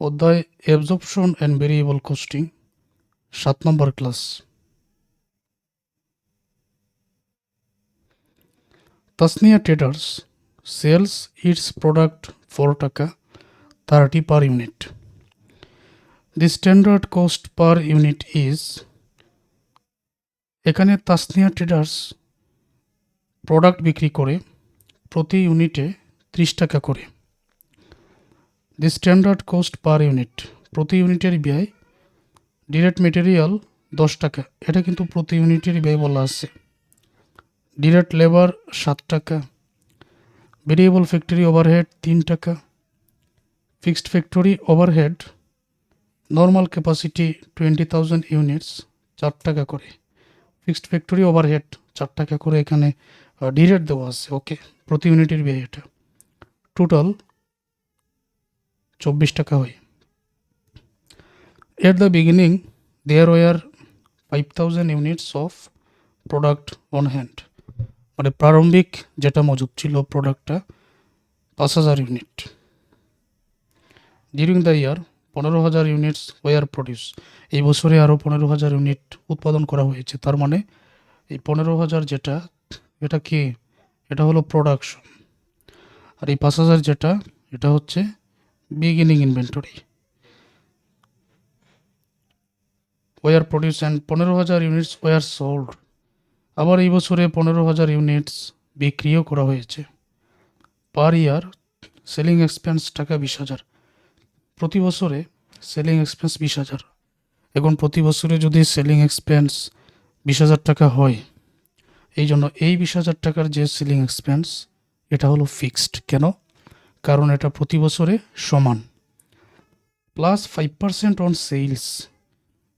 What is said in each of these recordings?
অধ্যায় absorption and variable costing সাত নম্বর class Tasnia traders sales its product four টাকা thirty per unit the standard cost per unit is এখানে Tasnia traders product বিক্রি করে প্রতি ইউনিটে ত্রিশ টাকা করে। The standard cost per unit প্রতি ইউনিটের ব্যয় ডিরেক্ট মেটেরিয়াল দশ টাকা। এটা কিন্তু প্রতি ইউনিটের ব্যয় বলা আছে। ডিরেক্ট লেবার সাত টাকা। ভেরিয়েবল ফ্যাক্টরি ওভারহেড তিন টাকা। Fixed factory overhead normal capacity twenty thousand units চার টাকা করে। ফিক্সড ফ্যাক্টরি ওভারহেড চার টাকা করে এখানে ডিরেক্ট দেওয়া আছে। ওকে প্রতি ইউনিটের ব্যয় এটা। টোটাল চব্বিশ টাকা হয়। At the beginning there were five thousand units of product on hand মানে প্রারম্ভিক যেটা মজুদ ছিল প্রোডাক্টটা পাঁচ হাজার ইউনিট ডিউরিং দ্য ইয়ার পনেরো হাজার ইউনিটস ওয়ার প্রডিউস এই বছরে আরও পনেরো হাজার ইউনিট উৎপাদন করা হয়েছে। তার মানে এই পনেরো হাজার যেটা, এটা কি? এটা হলো প্রোডাকশন আর এই পাঁচ হাজার যেটা, এটা হচ্ছে beginning inventory were produce and পনেরো হাজার ইউনিটস ওয়ার সোল্ড আবার এই বছরে পনেরো হাজার ইউনিটস বিক্রিও করা হয়েছে। পার ইয়ার সেলিং এক্সপেন্স টাকা বিশ হাজার। প্রতি বছরে সেলিং এক্সপেন্স বিশ হাজার। এখন প্রতি বছরে যদি সেলিং এক্সপেন্স বিশ হাজার টাকা হয়, এই জন্য এই বিশ হাজার টাকার যে সেলিং এক্সপেন্স এটা হলো ফিক্সড কেন? কারণ এটা প্রতি বছরে সমান। Plus five percent on sales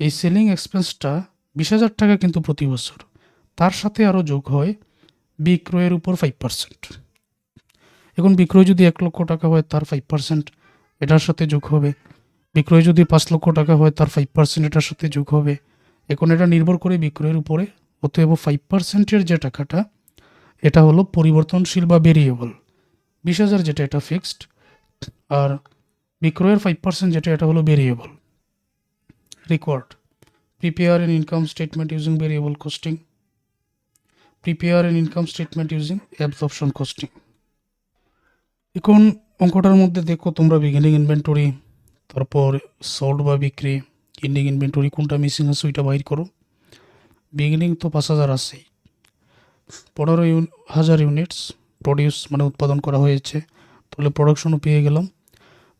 এই সেলিং এক্সপেন্সটা বিশ হাজার টাকা কিন্তু প্রতি বছর। তার সাথে আরও যোগ হয় বিক্রয়ের উপর ফাইভ পার্সেন্ট এখন বিক্রয় যদি এক লক্ষ টাকা হয়, তার ফাইভ পার্সেন্ট এটার সাথে যোগ হবে। বিক্রয় যদি পাঁচ লক্ষ টাকা হয়, তার ফাইভ পার্সেন্ট এটার সাথে যোগ হবে। এখন এটা নির্ভর করে বিক্রয়ের উপরে। অতএব ফাইভ পার্সেন্টের যে টাকাটা, এটা হলো পরিবর্তনশীল বা ভেরিয়েবল বিশ হাজার যেটা এটা ফিক্সড আর বিক্রয়ের ফাইভ পার্সেন্ট যেটা এটা হলো variable required prepare an income statement using variable costing prepare an income statement using absorption costing এখন অঙ্কটার মধ্যে দেখো তোমরা বিগিনিং ইনভেন্টরি তারপর সোল্ড বা বিক্রি ইন্ডিং ইনভেন্টরি কোনটা মিসিং আছে ওইটা বাইর করো। বিগিনিং তো পাঁচ হাজার আছেই। পনেরো হাজার ইউনিটস প্রডিউস মানে উৎপাদন করা হয়েছে। তাহলে প্রোডাকশনও পেয়ে গেলাম।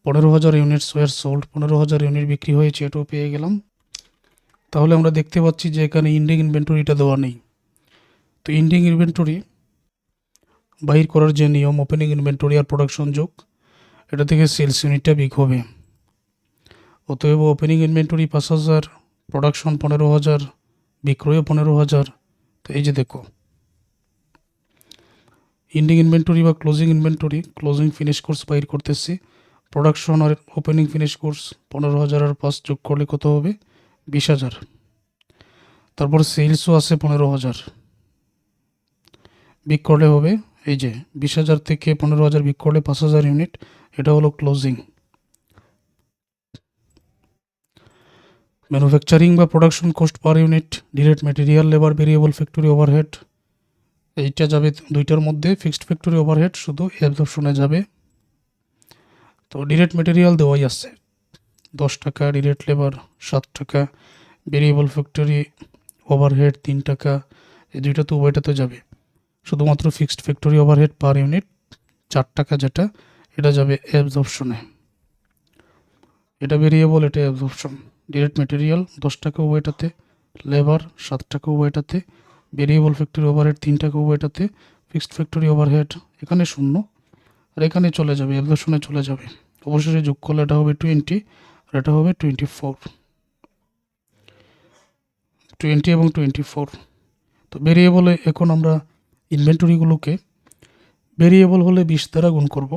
পনেরো হাজার ইউনিটস ওয়ার সোল্ড পনেরো হাজার ইউনিট বিক্রি হয়েছে, এটাও পেয়ে গেলাম। তাহলে আমরা দেখতে পাচ্ছি যে এখানে ইন্ডিং ইনভেন্টরিটা দেওয়া নেই। তো ইন্ডিং ইনভেন্টরি বাহির করার যে নিয়ম ওপেনিং ইনভেন্টরি আর প্রোডাকশন যোগ, এটা থেকে সেলস ইউনিটটা বিক হবে। অতএব ওপেনিং ইনভেন্টরি পাঁচ হাজার প্রোডাকশন পনেরো হাজার, বিক্রয় পনেরো হাজার। তো এই যে দেখো ইন্ডিং ইনভেন্টরি বা closing inventory closing finish course বাইর করতেছি। প্রোডাকশন আর ওপেনিং ফিনিশ কোর্স পনেরো হাজার আর পাঁচ যোগ করলে কত হবে? বিশ হাজার। তারপর সেলসও আছে পনেরো হাজার। বিক করলে হবে, এই যে বিশ হাজার থেকে পনেরো হাজার বিক করলে পাঁচ হাজার ইউনিট এটা হলো ক্লোজিং ম্যানুফ্যাকচারিং বা production cost per unit direct material labour variable factory overhead এইটা যাবে দুইটার মধ্যে ফিক্সড ফ্যাক্টরি ওভারহেড শুধু অ্যাবজর্পশনে যাবে। তো ডিরেক্ট মেটেরিয়াল দেওয়াই আছে। দশ টাকা ডিরেক্ট লেবার সাত টাকা। ভেরিয়েবল ফ্যাক্টরি ওভারহেড তিন টাকা। এই দুইটা তো উভয়টাতে যাবে। শুধুমাত্র fixed factory overhead per unit চার টাকা যেটা, এটা যাবে অ্যাবজর্পশনে এটা ভেরিয়েবল এটা অ্যাবজর্পশন ডিরেক্ট মেটেরিয়াল দশ টাকা উভয়টাতে। লেবার সাত টাকা উভয়টাতে। ভেরিয়েবল ফ্যাক্টরি ওভারহেড তিনটা টাকা এটাতে ফিক্সড ফ্যাক্টরি ওভারহেড এখানে শূন্য, আর এখানে চলে যাবে অ্যাবজর্পশনে চলে যাবে। অবশেষে যোগ করলে এটা হবে টোয়েন্টি আর এটা হবে টোয়েন্টি ফোর টোয়েন্টি এবং টোয়েন্টি ফোর তো ভেরিয়েবলে এখন আমরা ইনভেন্টরিগুলোকে ভেরিয়েবল হলে বিশ দ্বারা গুণ করব,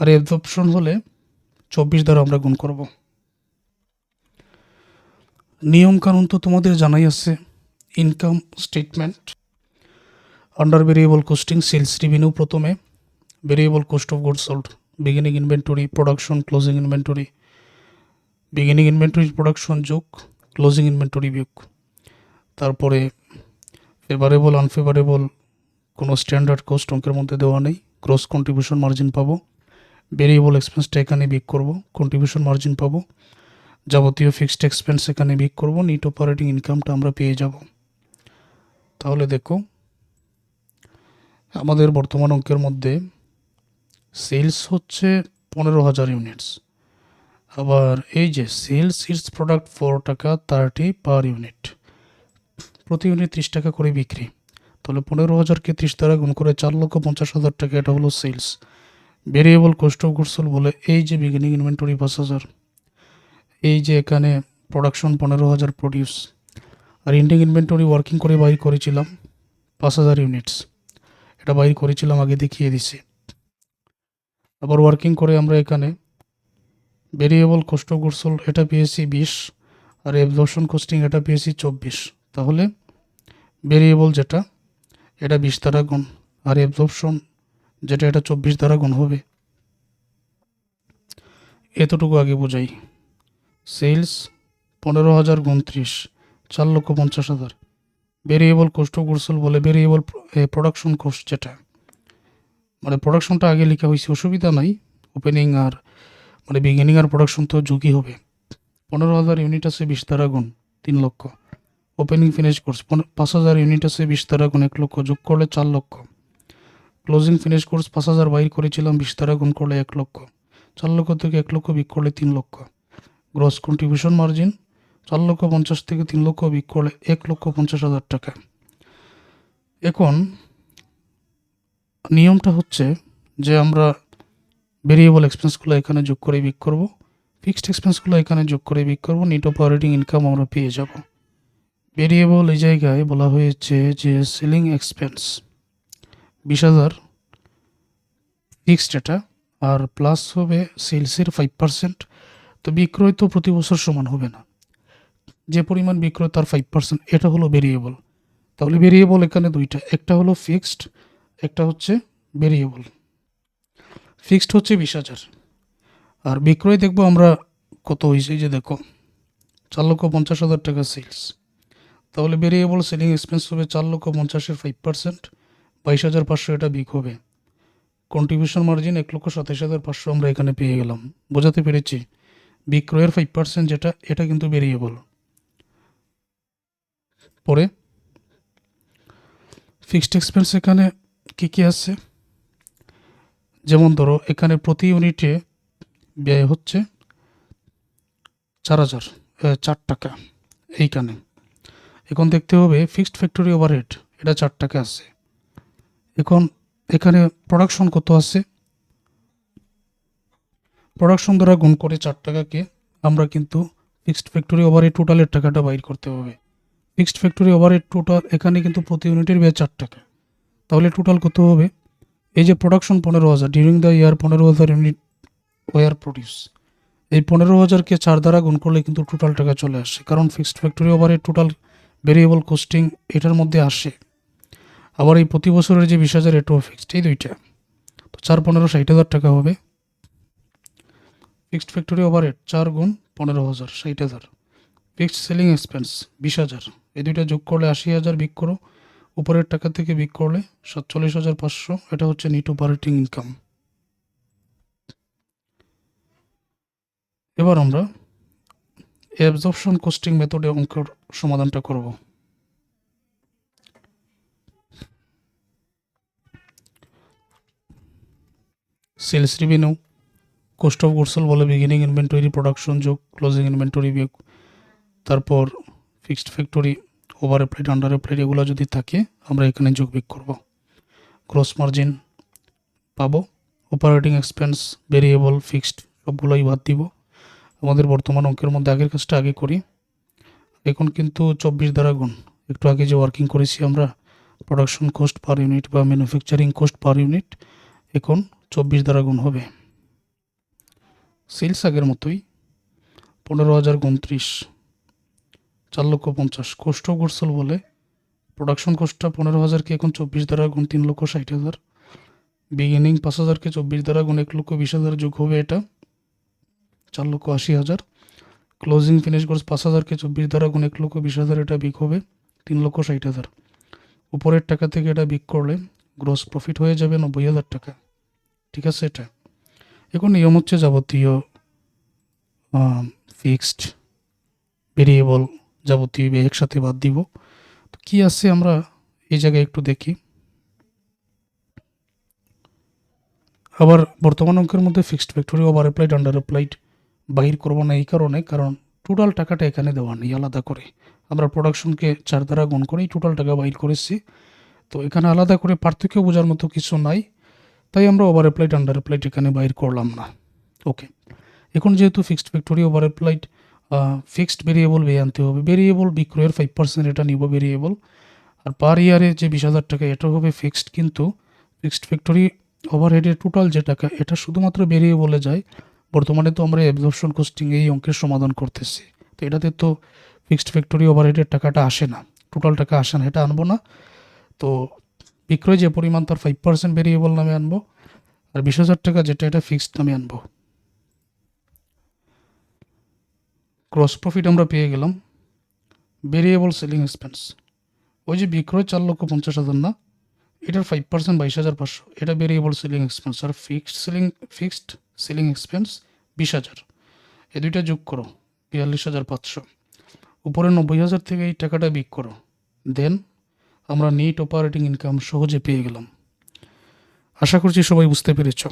আর অ্যাবজর্পশন হলে চব্বিশ দ্বারা আমরা গুণ করব। নিয়ম কানুন তো তোমাদের জানাই আছে। Income statement under variable costing sales revenue প্রথমে variable cost of good sold beginning inventory production closing inventory beginning inventory production যোগ ক্লোজিং ইনভেন্টরি বিয়োগ। তারপরে ফেভারেবল আনফেভারেবল কোনো স্ট্যান্ডার্ড কোস্ট অঙ্কের মধ্যে দেওয়া নেই। ক্রস কন্ট্রিবিউশন মার্জিন পাবো। ভেরিয়েবল এক্সপেন্সটা এখানে বিক করব। কন্ট্রিবিউশন মার্জিন পাবো। যাবতীয় ফিক্সড এক্সপেন্স এখানে বিক করব নিট অপারেটিং ইনকামটা আমরা পেয়ে যাব। তাহলে দেখো, আমাদের বর্তমান অঙ্কের মধ্যে সেলস হচ্ছে পনেরো হাজার ইউনিটস আবার এই যে সেলস ইটস প্রোডাক্ট ফোর টাকা থার্টি পার ইউনিট প্রতি ইউনিট ত্রিশ টাকা করে বিক্রি। তাহলে পনেরো হাজারকে ত্রিশ দ্বারা গুণ করে চার লক্ষ পঞ্চাশ হাজার টাকা, এটা হলো sales variable cost of goods বলে এই যে বিগিনিং ইনভেন্টরি পাঁচ হাজার। এই যে এখানে প্রোডাকশন পনেরো হাজার প্রডিউস আর ইন্ডিং ইনভেন্টরি ওয়ার্কিং করে বাইর করেছিলাম পাঁচ হাজার ইউনিটস এটা বাইর করেছিলাম, আগে দেখিয়ে দিছি আবার ওয়ার্কিং করে আমরা এখানে ভেরিয়েবল কস্ট অফ এটা পেয়েছি বিশ, আর অ্যাবজর্পশন কোস্টিং এটা পেয়েছি চব্বিশ। তাহলে ভেরিয়েবল যেটা, এটা বিশ দ্বারা গুণ, আর অ্যাবজর্পশন যেটা, এটা চব্বিশ দ্বারা গুণ হবে। এতটুকু আগে বোঝাই। সেলস পনেরো হাজার গুণ ত্রিশ চার লক্ষ পঞ্চাশ হাজার। ভেরিয়েবল কোস্ট গুডসল বলে ভেরিয়েবল প্রোডাকশন কোস্ট যেটা। মানে প্রোডাকশনটা আগে লেখা হয়েছে, অসুবিধা নাই। ওপেনিং আর মানে বিগিনিং আর প্রোডাকশন তো ঝুঁকি হবে। পনেরো হাজার ইউনিট আছে বিশ দ্বারা গুণ, তিন লক্ষ। ওপেনিং ফিনিশ কোর্স পাঁচ হাজার ইউনিট আছে বিশ দ্বারা গুণ, এক লক্ষ। যোগ করলে চার লক্ষ। ক্লোজিং ফিনিশ কোর্স পাঁচ হাজার বাইর করেছিলাম, বিশ দ্বারা গুণ করলে এক লক্ষ। চার লক্ষ থেকে এক লক্ষ বিক করলে তিন লক্ষ। গ্রস কন্ট্রিবিউশন মার্জিন চার লক্ষ পঞ্চাশ থেকে তিন লক্ষ বিক করলে এক লক্ষ পঞ্চাশ হাজার টাকা। এখন নিয়মটা হচ্ছে যে আমরা ভেরিয়েবল এক্সপেন্সগুলো এখানে যোগ করে বিক করব ফিক্সড এক্সপেন্সগুলো এখানে যোগ করে বিক করব নিট অপারেটিং ইনকাম আমরা পেয়ে যাব। ভেরিয়েবল এই জায়গায় বলা হয়েছে যে সেলিং এক্সপেন্স বিশ হাজার ফিক্সড এটা, আর প্লাস হবে সেলসের ফাইভ পার্সেন্ট তো বিক্রয় তো প্রতি বছর সমান হবে না। যে পরিমাণ বিক্রয় তার ফাইভ পার্সেন্ট এটা হলো ভেরিয়েবল তাহলে ভেরিয়েবল এখানে দুইটা, একটা হলো ফিক্সড একটা হচ্ছে ভেরিয়েবল ফিক্সড হচ্ছে বিশ হাজার। আর বিক্রয় দেখব আমরা কত হয়েছে যে দেখো, চার লক্ষ পঞ্চাশ হাজার টাকা সেলস তাহলে ভেরিয়েবল সেলিং এক্সপেন্স হবে চার লক্ষ পঞ্চাশের ফাইভ পার্সেন্ট বাইশ হাজার পাঁচশো এটা বিক হবে। কন্ট্রিবিউশন মার্জিন এক লক্ষ সাতাইশ হাজার পাঁচশো আমরা এখানে পেয়ে গেলাম। বোঝাতে পেরেছি? বিক্রয়ের ফাইভ পার্সেন্ট যেটা, এটা কিন্তু ভেরিয়েবল পরে ফিক্সড এক্সপেন্স এখানে কী কী আছে? যেমন ধরো, এখানে প্রতি ইউনিটে ব্যয় হচ্ছে চার হাজার চার টাকা এইখানে। এখন দেখতে হবে ফিক্সড ফ্যাক্টরি ওভারহেড এটা চার টাকা আছে। এখন এখানে প্রোডাকশন কত আছে? প্রোডাকশন দ্বারা গুণ করে চার টাকাকে আমরা কিন্তু ফিক্সড ফ্যাক্টরি ওভারহেড টোটালের টাকাটা বাইর করতে হবে। ফিক্সড ফ্যাক্টরি ওভারহেড টোটাল, এখানে কিন্তু প্রতি ইউনিটের ব্যয় চার টাকা। তাহলে টোটাল কত হবে? এই যে প্রোডাকশন পনেরো হাজার ডিউরিং দ্য ইয়ার পনেরো হাজার ইউনিট ওয়ার প্রডিউস এই পনেরো হাজারকে চার দ্বারা গুণ করলে কিন্তু টোটাল টাকা চলে আসে, কারণ fixed factory overhead total variable costing এটার মধ্যে আসে। আবার এই প্রতি বছরের যে বিশ হাজার এটাও ফিক্সড এই দুইটা। তো চার পনেরো ষাট হাজার টাকা হবে। ফিক্সড ফ্যাক্টরি ওভারহেড চার গুণ পনেরো হাজার, ষাট হাজার। ফিক্সড সেলিং এক্সপেন্স বিশ হাজার। এই দুইটা যোগ করলে আশি হাজার বিক করো। উপরের টাকা থেকে বিক করলে সাতচল্লিশ হাজার পাঁচশো। এটা হচ্ছে নিট অপারেটিং ইনকাম। এবার আমরা অ্যাবজর্পশন কোস্টিং মেথডে অঙ্কের সমাধানটা করব। Sales revenue cost of goods sold বলে বিগিনিং ইনভেন্টরি প্রোডাকশন যোগ ক্লোজিং ইনভেন্টরি বিয়োগ। তারপর fixed factory over applied under applied এগুলো যদি থাকে, আমরা এখানে যোগ বিয়োগ করব। গ্রস মার্জিন পাবো। অপারেটিং এক্সপেন্স ভেরিয়েবল ফিক্সড সবগুলোই বাদ দিব। আমাদের বর্তমান অঙ্কের মধ্যে আগের কাজটা আগে করি। এখন কিন্তু চব্বিশ দ্বারা গুণ। একটু আগে যে ওয়ার্কিং করেছি আমরা প্রোডাকশন কস্ট পার ইউনিট বা ম্যানুফ্যাকচারিং কস্ট পার ইউনিট এখন চব্বিশ দ্বারা গুণ হবে। সেলস আগের মতোই, পনেরো হাজার উনত্রিশ, চার লক্ষ পঞ্চাশ। কোস্ট অফ বলে প্রোডাকশন কস্টটা পনেরো হাজারকে এখন চব্বিশ দ্বারা গুণ তিন লক্ষ ষাট হাজার। বিগিনিং পাঁচ হাজারকে চব্বিশ দ্বারা গুণ এক লক্ষ বিশ হাজার যোগ হবে এটা, চার লক্ষ আশি হাজার। ক্লোজিং ফিনিশ কোর্স পাঁচ হাজারকে চব্বিশ দ্বারা গুণ এক লক্ষ বিশ হাজার এটা বিক হবে তিন লক্ষ ষাট হাজার। উপরের টাকা থেকে এটা বিক করলে গ্রস প্রফিট হয়ে যাবে নব্বই হাজার টাকা। ঠিক আছে এটা? এখন নিয়ম হচ্ছে যাবতীয় ফিক্সড ভেরিয়েবল যাবতীয় একসাথে বাদ দিব। তো কী আছে আমরা এই জায়গায় একটু দেখি। আবার বর্তমান অঙ্কের মধ্যে fixed factory over applied under applied বাহির করব না এই কারণে, কারণ টোটাল টাকাটা এখানে দেওয়া নেই আলাদা করে। আমরা প্রোডাকশনকে চার দ্বারা গুণ করেই টোটাল টাকা বাহির করেছি। তো এখানে আলাদা করে পার্থক্য বোঝার মতো কিছু নাই। তাই আমরা ওভার অ্যাপ্লাইড আন্ডার অ্যাপ্লাইড এখানে বাইর করলাম না। ওকে এখন যেহেতু fixed factory over applied fixed variable ব্যয় আনতে হবে। ভেরিয়েবল বিক্রয়ের ফাইভ পার্সেন্ট এটা নিব ভেরিয়েবল আর পার ইয়ারে যে বিশ হাজার টাকা, এটা হবে ফিক্সড কিন্তু ফিক্সড ফ্যাক্টরি ওভারহেডের টোটাল যে টাকা, এটা শুধুমাত্র বেরিয়ে বলে যায়। বর্তমানে তো আমরা অ্যাবজর্পশন কোস্টিং এই অঙ্কের সমাধান করতেছি। তো এটাতে তো ফিক্সড ফ্যাক্টরি ওভারহেডের টাকাটা আসে না। টোটাল টাকা আসে না, এটা আনব না। তো বিক্রয় যে পরিমাণ তার ফাইভ পার্সেন্ট ভেরিয়েবল নামে আনব, আর বিশ হাজার টাকা যেটা এটা ফিক্সড নামে আনব। ক্রস প্রফিট আমরা পেয়ে গেলাম ভেরিয়েবল সেলিং এক্সপেন্স ওই যে বিক্রয় চার লক্ষ পঞ্চাশ হাজার না, এটার ফাইভ পার্সেন্ট বাইশ হাজার পাঁচশো, এটা ভেরিয়েবল সেলিং এক্সপেন্স আর fixed selling fixed selling expense বিশ হাজার। এই দুইটা যোগ করো, বিয়াল্লিশ হাজার পাঁচশো। উপরে নব্বই হাজার থেকে এই টাকাটা বিক করো। দেন আমরা নেট অপারেটিং ইনকাম সহজে পেয়ে গেলাম। আশা করছি সবাই বুঝতে পেরেছ।